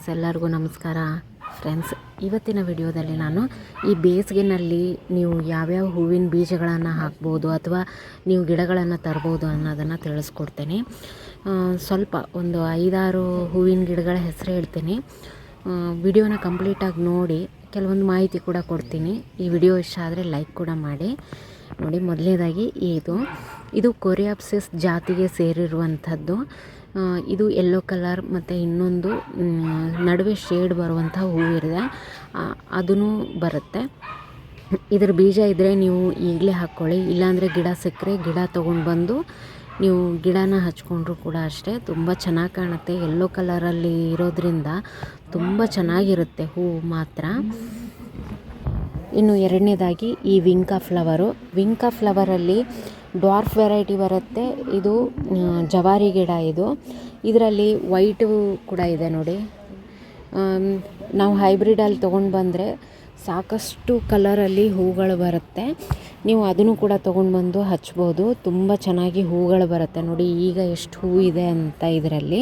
Friends, ಎಲ್ಲರಿಗೂ ನಮಸ್ಕಾರ. Friends, ಇವತ್ತಿನ ವಿಡಿಯೋದಲ್ಲಿ ನಾನು ಈ ಬೇಸಿಗೆನಲ್ಲಿ ನೀವು ಯಾವ್ಯಾವ ಹೂವಿನ ಬೀಜಗಳನ್ನು ಹಾಕ್ಬೋದು ಅಥವಾ ನೀವು ಗಿಡಗಳನ್ನು ತರ್ಬೋದು ಅನ್ನೋದನ್ನು ತಿಳಿಸ್ಕೊಡ್ತೇನೆ. ಸ್ವಲ್ಪ ಒಂದು ಐದಾರು ಹೂವಿನ ಗಿಡಗಳ ಹೆಸರು ಹೇಳ್ತೀನಿ. ವಿಡಿಯೋನ ಕಂಪ್ಲೀಟಾಗಿ ನೋಡಿ ಕೆಲವೊಂದು ಮಾಹಿತಿ ಕೂಡ ಕೊಡ್ತೀನಿ. ಈ ವಿಡಿಯೋ ಇಷ್ಟ ಆದರೆ ಲೈಕ್ ಕೂಡ ಮಾಡಿ. ನೋಡಿ ಮೊದಲನೇದಾಗಿ ಇದು. ಇದು ಕೊರಿಯಾಪ್ಸಿಸ್ ಜಾತಿಗೆ ಸೇರಿರುವಂಥದ್ದು. ಇದು ಯೆಲ್ಲೋ ಕಲರ್ ಮತ್ತು ಇನ್ನೊಂದು ನಡುವೆ ಶೇಡ್ ಬರುವಂಥ ಹೂವಿದೆ ಅದೂ ಬರುತ್ತೆ. ಇದರ ಬೀಜ ಇದ್ದರೆ ನೀವು ಈಗಲೇ ಹಾಕ್ಕೊಳ್ಳಿ ಇಲ್ಲಾಂದರೆ ಗಿಡ ಸಿಕ್ಕರೆ ಗಿಡ ತೊಗೊಂಡು ಬಂದು ನೀವು ಗಿಡನ ಹಚ್ಕೊಂಡ್ರು ಕೂಡ ಅಷ್ಟೇ ತುಂಬ ಚೆನ್ನಾಗಿ ಕಾಣುತ್ತೆ. ಯೆಲ್ಲೋ ಕಲರಲ್ಲಿ ಇರೋದ್ರಿಂದ ತುಂಬ ಚೆನ್ನಾಗಿರುತ್ತೆ ಹೂವು ಮಾತ್ರ. ಇನ್ನು ಎರಡನೇದಾಗಿ ಈ ವಿಂಕಾ ಫ್ಲವರು ವಿಂಕಾ ಫ್ಲವರಲ್ಲಿ ಡ್ವಾರ್ಫ್ ವೆರೈಟಿ ಬರುತ್ತೆ. ಇದು ಜವಾರಿ ಗಿಡ ಇದು. ಇದರಲ್ಲಿ ವೈಟು ಕೂಡ ಇದೆ ನೋಡಿ. ನಾವು ಹೈಬ್ರಿಡಲ್ಲಿ ತೊಗೊಂಡು ಬಂದರೆ ಸಾಕಷ್ಟು ಕಲರಲ್ಲಿ ಹೂಗಳು ಬರುತ್ತೆ. ನೀವು ಅದನ್ನು ಕೂಡ ತೊಗೊಂಡು ಬಂದು ಹಚ್ಬೋದು. ತುಂಬ ಚೆನ್ನಾಗಿ ಹೂಗಳು ಬರುತ್ತೆ ನೋಡಿ, ಈಗ ಎಷ್ಟು ಹೂ ಇದೆ ಅಂತ ಇದರಲ್ಲಿ.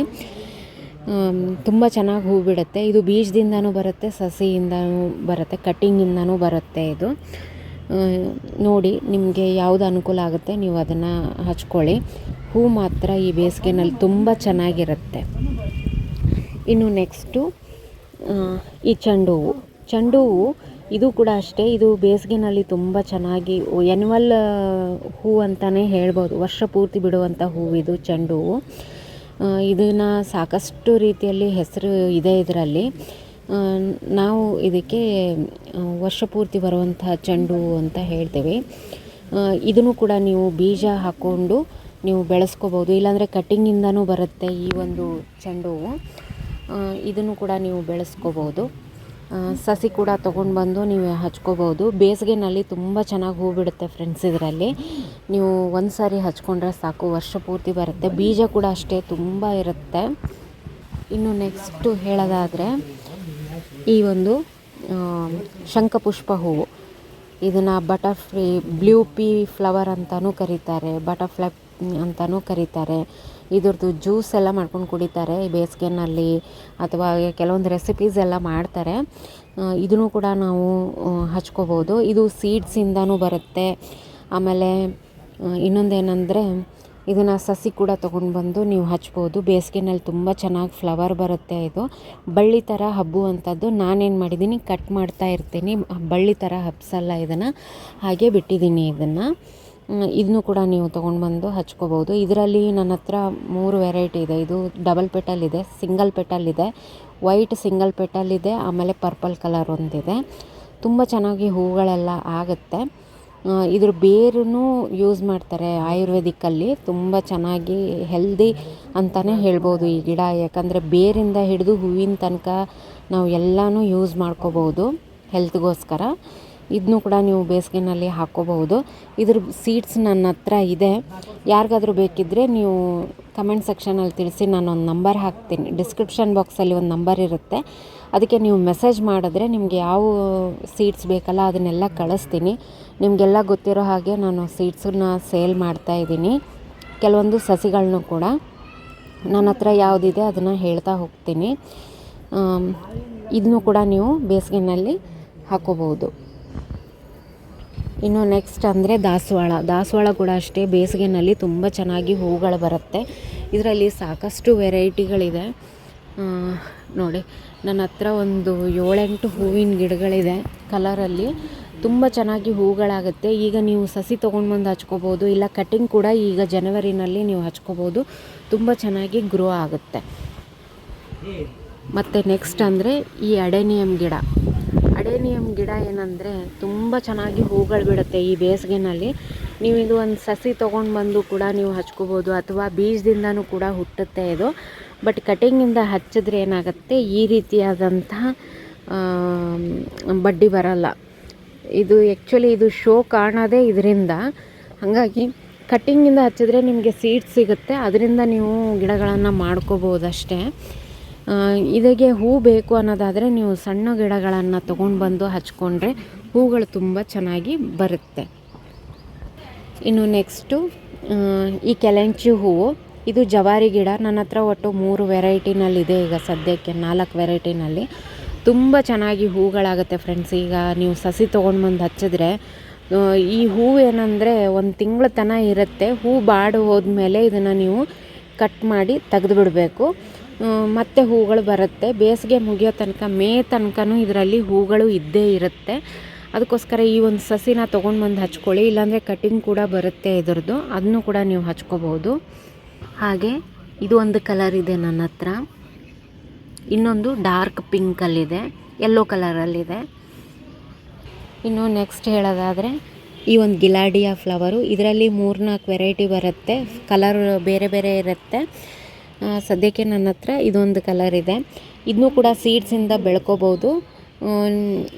ತುಂಬ ಚೆನ್ನಾಗಿ ಹೂ ಬಿಡುತ್ತೆ. ಇದು ಬೀಜದಿಂದನೂ ಬರುತ್ತೆ, ಸಸಿಯಿಂದನೂ ಬರುತ್ತೆ ಕಟ್ಟಿಂಗಿಂದನೂ ಬರುತ್ತೆ ಇದು. ನೋಡಿ, ನಿಮಗೆ ಯಾವುದು ಅನುಕೂಲ ಆಗುತ್ತೆ, ನೀವು ಅದನ್ನು ಹಚ್ಕೊಳ್ಳಿ. ಹೂ ಮಾತ್ರ ಈ ಬೇಸಿಗೆನಲ್ಲಿ ತುಂಬ ಚೆನ್ನಾಗಿರುತ್ತೆ. ಇನ್ನು ನೆಕ್ಸ್ಟು ಈ ಚೆಂಡು ಹೂವು. ಚೆಂಡು ಹೂವು, ಇದು ಕೂಡ ಅಷ್ಟೇ, ಇದು ಬೇಸಿಗೆನಲ್ಲಿ ತುಂಬ ಚೆನ್ನಾಗಿ, ಎನ್ವಲ್ ಹೂ ಅಂತಲೇ ಹೇಳ್ಬೋದು. ವರ್ಷ ಪೂರ್ತಿ ಬಿಡುವಂಥ ಹೂವಿದು ಚೆಂಡು ಹೂವು. ಇದನ್ನು ಸಾಕಷ್ಟು ರೀತಿಯಲ್ಲಿ ಹೆಸರು ಇದೆ ಇದರಲ್ಲಿ. ನಾವು ಇದಕ್ಕೆ ಆ, ವರ್ಷ ಪೂರ್ತಿ ಬರುವಂತಹ ಚೆಂಡು ಹೂವು ಅಂತ ಹೇಳ್ತೇವೆ. ಇದನ್ನು ಕೂಡ ನೀವು ಬೀಜ ಹಾಕ್ಕೊಂಡು ನೀವು ಬೆಳೆಸ್ಕೋಬೋದು. ಇಲ್ಲಾಂದರೆ ಕಟ್ಟಿಂಗಿಂದನೂ ಬರುತ್ತೆ ಈ ಒಂದು ಚೆಂಡು ಹೂವು. ಇದನ್ನು ಕೂಡ ನೀವು ಬೆಳೆಸ್ಕೋಬೋದು. ಸಸಿ ಕೂಡ ತೊಗೊಂಡು ಬಂದು ನೀವು ಹಚ್ಕೋಬೋದು. ಬೇಸಿಗೆನಲ್ಲಿ ತುಂಬ ಚೆನ್ನಾಗಿ ಹೂ ಬಿಡುತ್ತೆ ಫ್ರೆಂಡ್ಸ್ ಇದರಲ್ಲಿ. ನೀವು ಒಂದು ಸಾರಿ ಹಚ್ಕೊಂಡ್ರೆ ಸಾಕು ವರ್ಷ ಪೂರ್ತಿ ಬರುತ್ತೆ. ಬೀಜ ಕೂಡ ಅಷ್ಟೇ ತುಂಬ ಇರುತ್ತೆ. ಇನ್ನು ನೆಕ್ಸ್ಟು ಹೇಳೋದಾದರೆ ಈ ಒಂದು ಶಂಖಪುಷ್ಪ ಹೂವು. ಇದನ್ನು ಬಟರ್ಫ್ಲೈ, ಬ್ಲೂ ಪೀ ಫ್ಲವರ್ ಅಂತಲೂ ಕರೀತಾರೆ, ಬಟರ್ಫ್ಲೈ ಅಂತಲೂ ಕರೀತಾರೆ. ಇದ್ರದ್ದು ಜ್ಯೂಸ್ ಎಲ್ಲ ಮಾಡ್ಕೊಂಡು ಕುಡಿತಾರೆ, ಈ ಬೇಸಿಗೆನಲ್ಲಿ ಅಥವಾ ಕೆಲವೊಂದು ರೆಸಿಪೀಸ್ ಎಲ್ಲ ಮಾಡ್ತಾರೆ. ಇದನ್ನು ಕೂಡ ನಾವು ಹಚ್ಕೋಬೋದು. ಇದು ಸೀಡ್ಸಿಂದನೂ ಬರುತ್ತೆ. ಆಮೇಲೆ ಇನ್ನೊಂದೇನೆಂದರೆ ಇದನ್ನು ಸಸಿ ಕೂಡ ತೊಗೊಂಡು ಬಂದು ನೀವು ಹಚ್ಬೋದು. ಬೇಸಿಗೆನಲ್ಲಿ ತುಂಬ ಚೆನ್ನಾಗಿ ಫ್ಲವರ್ ಬರುತ್ತೆ ಇದು. ಬಳ್ಳಿ ಥರ ಹಬ್ಬುವಂಥದ್ದು ನಾನೇನು ಮಾಡಿದ್ದೀನಿ ಕಟ್ ಮಾಡ್ತಾ ಇರ್ತೀನಿ. ಬಳ್ಳಿ ಥರ ಹಬ್ಸಲ್ಲ ಇದನ್ನು. ಹಾಗೆ ಬಿಟ್ಟಿದ್ದೀನಿ ಇದನ್ನು. ಇದನ್ನು ಕೂಡ ನೀವು ತೊಗೊಂಡು ಬಂದು ಹಚ್ಕೋಬೋದು. ಇದರಲ್ಲಿ ನನ್ನ ಹತ್ರ ಮೂರು ವೆರೈಟಿ ಇದೆ. ಇದು ಡಬಲ್ ಪೆಟಲ್ ಇದೆ ಸಿಂಗಲ್ ಪೆಟಲ್ ಇದೆ ವೈಟ್ ಸಿಂಗಲ್ ಪೆಟಲ್ ಇದೆ, ಆಮೇಲೆ ಪರ್ಪಲ್ ಕಲರ್ ಒಂದಿದೆ. ತುಂಬ ಚೆನ್ನಾಗಿ ಹೂಗಳೆಲ್ಲ ಆಗುತ್ತೆ. ಇದ್ರ ಬೇರನ್ನು ಯೂಸ್ ಮಾಡ್ತಾರೆ ಆಯುರ್ವೇದಿಕ್ಕಲ್ಲಿ ತುಂಬ ಚೆನ್ನಾಗಿ ಹೆಲ್ದಿ ಅಂತಲೇ ಹೇಳ್ಬೋದು ಈ ಗಿಡ. ಯಾಕಂದರೆ ಬೇರಿಂದ ಹಿಡಿದು ಹೂವಿನ ತನಕ ನಾವು ಎಲ್ಲನೂ ಯೂಸ್ ಮಾಡ್ಕೋಬೋದು ಹೆಲ್ತ್ಗೋಸ್ಕರ ಇದನ್ನು ಕೂಡ ನೀವು ಬೇಸಿಗೆನಲ್ಲಿ ಹಾಕ್ಕೋಬಹುದು ಇದ್ರ ಸೀಡ್ಸ್ ನನ್ನ ಹತ್ರ ಇದೆ. ಯಾರಿಗಾದ್ರೂ ಬೇಕಿದ್ದರೆ ನೀವು ಕಮೆಂಟ್ ಸೆಕ್ಷನಲ್ಲಿ ತಿಳಿಸಿ ನಾನು ಒಂದು ನಂಬರ್ ಹಾಕ್ತೀನಿ. ಡಿಸ್ಕ್ರಿಪ್ಷನ್ ಬಾಕ್ಸಲ್ಲಿ ಒಂದು ನಂಬರ್ ಇರುತ್ತೆ. ಅದಕ್ಕೆ ನೀವು ಮೆಸೇಜ್ ಮಾಡಿದ್ರೆ ನಿಮಗೆ ಯಾವ ಸೀಡ್ಸ್ ಬೇಕಲ್ಲ ಅದನ್ನೆಲ್ಲ ಕಳಿಸ್ತೀನಿ. ನಿಮಗೆಲ್ಲ ಗೊತ್ತಿರೋ ಹಾಗೆ ನಾನು ಸೀಡ್ಸನ್ನ ಸೇಲ್ ಮಾಡ್ತಾ ಇದ್ದೀನಿ. ಕೆಲವೊಂದು ಸಸಿಗಳನ್ನೂ ಕೂಡ. ನನ್ನ ಹತ್ರ ಯಾವುದಿದೆ ಅದನ್ನು ಹೇಳ್ತಾ ಹೋಗ್ತೀನಿ. ಇದನ್ನು ಕೂಡ ನೀವು ಬೇಸಿಗೆನಲ್ಲಿ ಹಾಕೋಬೋದು ಇನ್ನು ನೆಕ್ಸ್ಟ್ ಅಂದರೆ ದಾಸವಾಳ. ದಾಸವಾಳ ಕೂಡ ಅಷ್ಟೇ ಬೇಸಿಗೆನಲ್ಲಿ ತುಂಬ ಚೆನ್ನಾಗಿ ಹೂಗಳು ಬರುತ್ತೆ. ಇದರಲ್ಲಿ ಸಾಕಷ್ಟು ವೆರೈಟಿಗಳಿದೆ. ನೋಡಿ, ನನ್ನ ಹತ್ರ ಒಂದು ಏಳೆಂಟು ಹೂವಿನ ಗಿಡಗಳಿದೆ ಕಲರಲ್ಲಿ. ತುಂಬ ಚೆನ್ನಾಗಿ ಹೂಗಳಾಗುತ್ತೆ. ಈಗ ನೀವು ಸಸಿ ತೊಗೊಂಡು ಬಂದು ಹಚ್ಕೋಬೋದು, ಇಲ್ಲ ಕಟ್ಟಿಂಗ್ ಕೂಡ ಈಗ ಜನವರಿನಲ್ಲಿ ನೀವು ಹಚ್ಕೋಬೋದು. ತುಂಬ ಚೆನ್ನಾಗಿ ಗ್ರೋ ಆಗುತ್ತೆ. ಮತ್ತು ನೆಕ್ಸ್ಟ್ ಅಂದರೆ ಈ ಅಡೆನಿಯಮ್ ಗಿಡ. ಅಡೆನಿಯಮ್ ಗಿಡ ಏನಂದರೆ ತುಂಬ ಚೆನ್ನಾಗಿ ಹೂಗಳು ಬಿಡುತ್ತೆ ಈ ಬೇಸಿಗೆನಲ್ಲಿ. ನೀವು ಇದು ಒಂದು ಸಸಿ ತೊಗೊಂಡು ಬಂದು ಕೂಡ ನೀವು ಹಚ್ಕೋಬೋದು ಅಥವಾ ಬೀಜದಿಂದನೂ ಕೂಡ ಹುಟ್ಟುತ್ತೆ ಇದು. ಬಟ್ ಕಟಿಂಗಿಂದ ಹಚ್ಚಿದ್ರೆ ಏನಾಗುತ್ತೆ? ಈ ರೀತಿಯಾದಂತಹ ಬಡ್ಡಿ ಬರಲ್ಲ. ಇದು ಆ್ಯಕ್ಚುಲಿ ಇದು ಶೋ ಕಾಣೋದೇ ಇದರಿಂದ ಹಾಗಾಗಿ ಕಟ್ಟಿಂಗಿಂದ ಹಚ್ಚಿದ್ರೆ ನಿಮಗೆ ಸೀಡ್ಸ್ ಸಿಗುತ್ತೆ. ಅದರಿಂದ ನೀವು ಗಿಡಗಳನ್ನು ಮಾಡ್ಕೋಬೋದಷ್ಟೇ. ಇದಕ್ಕೆ ಹೂ ಬೇಕು ಅನ್ನೋದಾದರೆ ನೀವು ಸಣ್ಣ ಗಿಡಗಳನ್ನು ತೊಗೊಂಡು ಬಂದು ಹಚ್ಕೊಂಡ್ರೆ ಹೂಗಳು ತುಂಬ ಚೆನ್ನಾಗಿ ಬರುತ್ತೆ. ಇನ್ನು ನೆಕ್ಸ್ಟು ಈ ಕೆಲೆಂಚು ಹೂವು, ಇದು ಜವಾರಿ ಗಿಡ. ನನ್ನ ಹತ್ರ ಒಟ್ಟು ಮೂರು ವೆರೈಟಿನಲ್ಲಿದೆ ಈಗ ಸದ್ಯಕ್ಕೆ, ನಾಲ್ಕು ವೆರೈಟಿನಲ್ಲಿ. ತುಂಬ ಚೆನ್ನಾಗಿ ಹೂಗಳಾಗುತ್ತೆ ಫ್ರೆಂಡ್ಸ್. ಈಗ ನೀವು ಸಸಿ ತೊಗೊಂಡು ಬಂದು ಹಚ್ಚಿದ್ರೆ ಈ ಹೂವು ಏನಂದರೆ ಒಂದು ತಿಂಗಳ ತನ ಇರುತ್ತೆ. ಹೂ ಬಾಡು ಹೋದ್ಮೇಲೆ ಇದನ್ನು ನೀವು ಕಟ್ ಮಾಡಿ ತೆಗೆದು ಬಿಡಬೇಕು ಮತ್ತೆ ಹೂಗಳು ಬರುತ್ತೆ. ಬೇಸಿಗೆ ಮುಗಿಯೋ ತನಕ, ಮೇ ತನಕನೂ ಇದರಲ್ಲಿ ಹೂಗಳು ಇದ್ದೇ ಇರುತ್ತೆ. ಅದಕ್ಕೋಸ್ಕರ ಈ ಒಂದು ಸಸಿನ ತೊಗೊಂಡು ಬಂದು ಹಚ್ಕೊಳ್ಳಿ. ಇಲ್ಲಾಂದರೆ ಕಟಿಂಗ್ ಕೂಡ ಬರುತ್ತೆ ಇದರದ್ದು. ಅದನ್ನು ಕೂಡ ನೀವು ಹಚ್ಕೋಬೋದು ಹಾಗೆ ಇದು ಒಂದು ಕಲರ್ ಇದೆ ನನ್ನ ಹತ್ರ. ಇನ್ನೊಂದು ಡಾರ್ಕ್ ಪಿಂಕಲ್ಲಿದೆ ಯೆಲ್ಲೋ ಕಲರಲ್ಲಿದೆ ಇನ್ನು ನೆಕ್ಸ್ಟ್ ಹೇಳೋದಾದರೆ, ಈ ಒಂದು ಗಿಲಾಡಿಯಾ ಫ್ಲವರು ಇದರಲ್ಲಿ ಮೂರ್ನಾಲ್ಕು ವೆರೈಟಿ ಬರುತ್ತೆ. ಕಲರ್ ಬೇರೆ ಬೇರೆ ಇರುತ್ತೆ. ಸದ್ಯಕ್ಕೆ ನನ್ನ ಹತ್ರ ಇದೊಂದು ಕಲರ್ ಇದೆ. ಇದನ್ನೂ ಕೂಡ ಸೀಡ್ಸಿಂದ ಬೆಳ್ಕೋಬೋದು.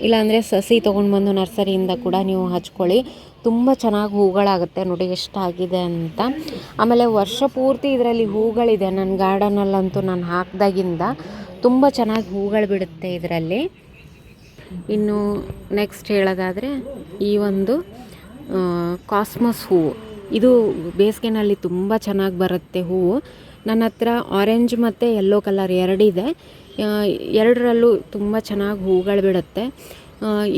ಇಲ್ಲಾಂದರೆ ಸಸಿ ತೊಗೊಂಡು ಬಂದು ನರ್ಸರಿಯಿಂದ ಕೂಡ ನೀವು ಹಚ್ಕೊಳ್ಳಿ. ತುಂಬ ಚೆನ್ನಾಗಿ ಹೂಗಳಾಗುತ್ತೆ ನೋಡಿ ಎಷ್ಟಾಗಿದೆ ಅಂತ. ಆಮೇಲೆ ವರ್ಷ ಪೂರ್ತಿ ಇದರಲ್ಲಿ ಹೂಗಳಿದೆ. ನನ್ನ ಗಾರ್ಡನಲ್ಲಂತೂ ನಾನು ಹಾಕಿದಾಗಿಂದ ತುಂಬ ಚೆನ್ನಾಗಿ ಹೂಗಳು ಬಿಡುತ್ತೆ ಇದರಲ್ಲಿ. ಇನ್ನು ನೆಕ್ಸ್ಟ್ ಹೇಳೋದಾದರೆ ಈ ಒಂದು ಕಾಸ್ಮಸ್ ಹೂವು. ಇದು ಬೇಸಿಗೆನಲ್ಲಿ ತುಂಬ ಚೆನ್ನಾಗಿ ಬರುತ್ತೆ ಹೂವು. ನನ್ನ ಹತ್ರ ಆರೆಂಜ್ ಮತ್ತು ಯೆಲ್ಲೋ ಕಲರ್ ಎರಡಿದೆ ಎರಡರಲ್ಲೂ ತುಂಬ ಚೆನ್ನಾಗಿ ಹೂಗಳು ಬಿಡುತ್ತೆ.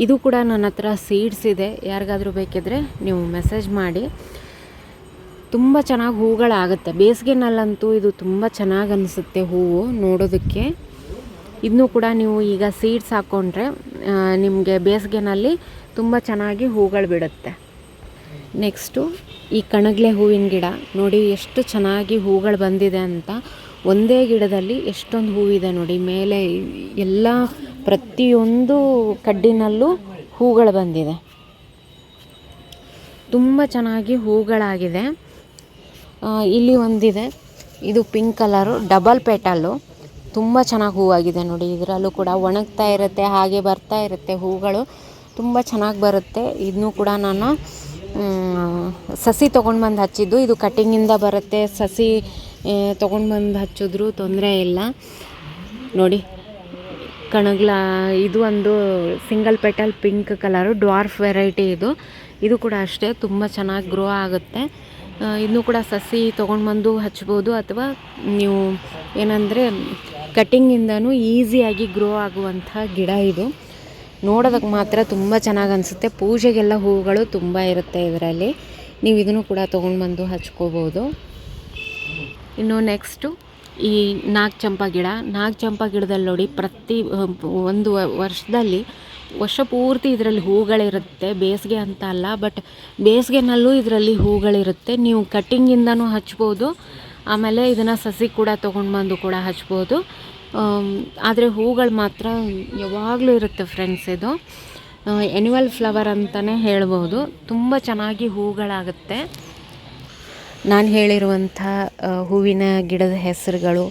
ಇದು ಕೂಡ ನನ್ನ ಹತ್ರ ಸೀಡ್ಸ್ ಇದೆ. ಯಾರಿಗಾದರೂ ಬೇಕಿದ್ರೆ ನೀವು ಮೆಸೇಜ್ ಮಾಡಿ. ತುಂಬ ಚೆನ್ನಾಗಿ ಹೂಗಳಾಗುತ್ತೆ ಬೇಸಿಗೆನಲ್ಲಂತೂ ಇದು ತುಂಬ ಚೆನ್ನಾಗಿ ಅನಿಸುತ್ತೆ ಹೂವು ನೋಡೋದಕ್ಕೆ. ಇದನ್ನೂ ಕೂಡ ನೀವು ಈಗ ಸೀಡ್ಸ್ ಹಾಕ್ಕೊಂಡ್ರೆ ನಿಮಗೆ ಬೇಸಿಗೆನಲ್ಲಿ ತುಂಬ ಚೆನ್ನಾಗಿ ಹೂಗಳು ಬಿಡುತ್ತೆ. ನೆಕ್ಸ್ಟು ಈ ಕಣಗ್ಲೆ ಹೂವಿನ ಗಿಡ. ನೋಡಿ ಎಷ್ಟು ಚೆನ್ನಾಗಿ ಹೂಗಳು ಬಂದಿದೆ ಅಂತ. ಒಂದೇ ಗಿಡದಲ್ಲಿ ಎಷ್ಟೊಂದು ಹೂವಿದೆ ನೋಡಿ. ಮೇಲೆ ಎಲ್ಲ ಪ್ರತಿಯೊಂದು ಕಡ್ಡಿನಲ್ಲೂ ಹೂಗಳು ಬಂದಿದೆ. ತುಂಬ ಚೆನ್ನಾಗಿ ಹೂಗಳಾಗಿದೆ ಇಲ್ಲಿ ಒಂದಿದೆ. ಇದು ಪಿಂಕ್ ಕಲರು, ಡಬಲ್ ಪೆಟಲ್ಲು. ತುಂಬ ಚೆನ್ನಾಗಿ ಹೂವಾಗಿದೆ ನೋಡಿ. ಇದರಲ್ಲೂ ಕೂಡ ಒಣಗ್ತಾ ಇರುತ್ತೆ, ಹಾಗೆ ಬರ್ತಾ ಇರುತ್ತೆ ಹೂಗಳು ತುಂಬ ಚೆನ್ನಾಗಿ ಬರುತ್ತೆ. ಇದನ್ನು ಕೂಡ ನಾನು ಸಸಿ ತೊಗೊಂಡು ಬಂದು ಹಚ್ಚಿದ್ದು. ಇದು ಕಟ್ಟಿಂಗಿಂದ ಬರುತ್ತೆ. ಸಸಿ ತೊಗೊಂಡು ಬಂದು ಹಚ್ಚಿದ್ರು ತೊಂದರೆ ಇಲ್ಲ. ನೋಡಿ, ಕಣಗ್ಲ, ಇದು ಒಂದು single petal pink colour, dwarf variety ಇದು. ಇದು ಕೂಡ ಅಷ್ಟೇ, ತುಂಬ ಚೆನ್ನಾಗಿ ಗ್ರೋ ಆಗುತ್ತೆ. ಇನ್ನೂ ಕೂಡ ಸಸಿ ತೊಗೊಂಡು ಬಂದು ಹಚ್ಬೋದು. ಅಥವಾ ನೀವು ಏನಂದರೆ ಕಟ್ಟಿಂಗಿಂದನೂ ಈಸಿಯಾಗಿ ಗ್ರೋ ಆಗುವಂಥ ಗಿಡ ಇದು. ನೋಡೋದಕ್ಕೆ ಮಾತ್ರ ತುಂಬ ಚೆನ್ನಾಗಿ ಅನಿಸುತ್ತೆ. ಪೂಜೆಗೆಲ್ಲ ಹೂಗಳು ತುಂಬ ಇರುತ್ತೆ ಇದರಲ್ಲಿ. ನೀವು ಇದನ್ನು ಕೂಡ ತೊಗೊಂಡು ಬಂದು ಹಚ್ಕೋಬೋದು. ಇನ್ನು ನೆಕ್ಸ್ಟು ಈ ನಾಗಚಂಪ ಗಿಡ. ನಾಗಚಂಪ ಗಿಡದಲ್ಲಿ ನೋಡಿ ಪ್ರತಿ ಒಂದು ವರ್ಷದಲ್ಲಿ ವರ್ಷ ಪೂರ್ತಿ ಇದರಲ್ಲಿ ಹೂಗಳಿರುತ್ತೆ. ಬೇಸಿಗೆ ಅಂತ ಅಲ್ಲ ಬಟ್ ಬೇಸಿಗೆನಲ್ಲೂ ಇದರಲ್ಲಿ ಹೂಗಳಿರುತ್ತೆ. ನೀವು ಕಟ್ಟಿಂಗಿಂದನೂ ಹಚ್ಬೋದು. ಆಮೇಲೆ ಇದನ್ನು ಸಸಿ ಕೂಡ ತೊಗೊಂಡು ಬಂದು ಕೂಡ ಹಚ್ಬೋದು. ಆದರೆ ಹೂಗಳು ಮಾತ್ರ ಯಾವಾಗಲೂ ಇರುತ್ತೆ ಫ್ರೆಂಡ್ಸ್ ಇದು. ಎನ್ಯುವಲ್ ಫ್ಲವರ್ ಅಂತಲೇ ಹೇಳ್ಬೋದು. ತುಂಬ ಚೆನ್ನಾಗಿ ಹೂಗಳಾಗುತ್ತೆ. ನಾನು ಹೇಳಿರುವಂಥ ಹೂವಿನ ಗಿಡದ ಹೆಸರುಗಳು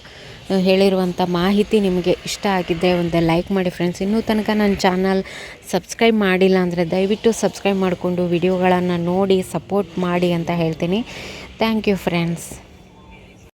ಹೇಳಿರುವಂಥ ಮಾಹಿತಿ ನಿಮಗೆ ಇಷ್ಟ ಆಗಿದ್ದರೆ ಒಂದು ಲೈಕ್ ಮಾಡಿ ಫ್ರೆಂಡ್ಸ್ ಇನ್ನೂ ತನಕ ನನ್ನ ಚಾನಲ್ ಸಬ್ಸ್ಕ್ರೈಬ್ ಮಾಡಿಲ್ಲ ಅಂದರೆ ದಯವಿಟ್ಟು ಸಬ್ಸ್ಕ್ರೈಬ್ ಮಾಡಿಕೊಂಡು ವಿಡಿಯೋಗಳನ್ನು ನೋಡಿ ಸಪೋರ್ಟ್ ಮಾಡಿ ಅಂತ ಹೇಳ್ತೀನಿ. Thank you friends